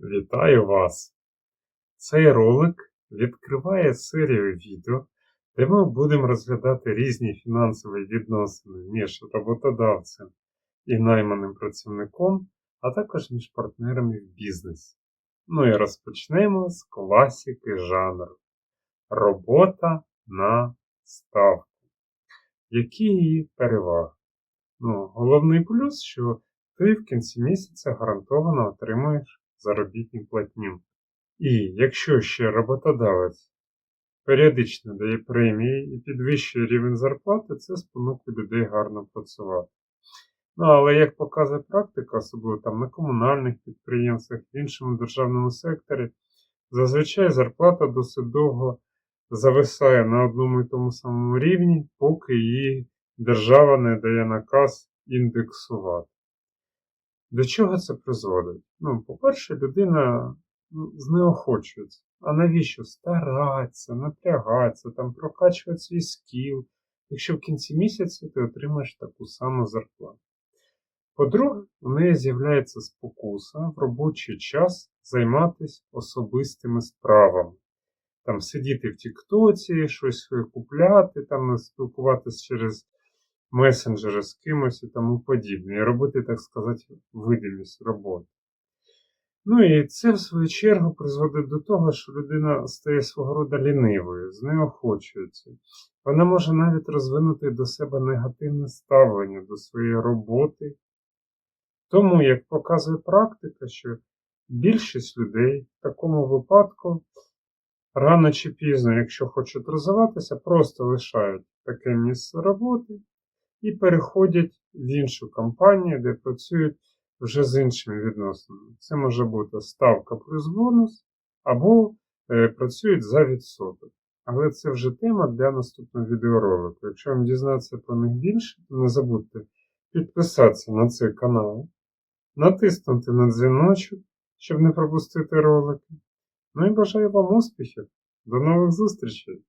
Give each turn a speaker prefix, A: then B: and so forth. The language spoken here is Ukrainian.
A: Вітаю вас! Цей ролик відкриває серію відео, де ми будемо розглядати різні фінансові відносини між роботодавцем і найманим працівником, а також між партнерами в бізнесі. Ну і розпочнемо з класики жанру. Робота на ставку. Які її переваги? Ну, головний плюс, що ти в кінці місяця гарантовано отримуєш заробітну платню. І якщо ще роботодавець періодично дає премії і підвищує рівень зарплати, це спонукує людей гарно працювати. Ну, але як показує практика, особливо там на комунальних підприємствах, в іншому державному секторі, зазвичай зарплата досить довго зависає на одному і тому самому рівні, поки її держава не дає наказ індексувати. До чого це призводить? Ну, по-перше, людина ну, знеохочується. А навіщо старатися, напрягатися, там, прокачувати свій скіл, якщо в кінці місяця ти отримаєш таку саму зарплату. По-друге, у неї з'являється спокуса в робочий час займатися особистими справами. Там сидіти в Тіктоці, щось купляти, там спілкуватися через месенджери з кимось і тому подібне. І робити, так сказати, видимість роботи. Ну і це, в свою чергу, призводить до того, що людина стає свого роду лінивою, знеохочується. Вона може навіть розвинути до себе негативне ставлення до своєї роботи. Тому, як показує практика, що більшість людей в такому випадку рано чи пізно, якщо хочуть розвиватися, просто лишають таке місце роботи і переходять в іншу компанію, де працюють вже з іншими відносинами. Це може бути ставка плюс бонус, або е, працюють за відсоток. Але це вже тема для наступного відеоролику. Якщо вам дізнатися про них більше, то не забудьте підписатися на цей канал, натиснути на дзвіночок, щоб не пропустити ролики. Ну і бажаю вам успіхів. До нових зустрічей!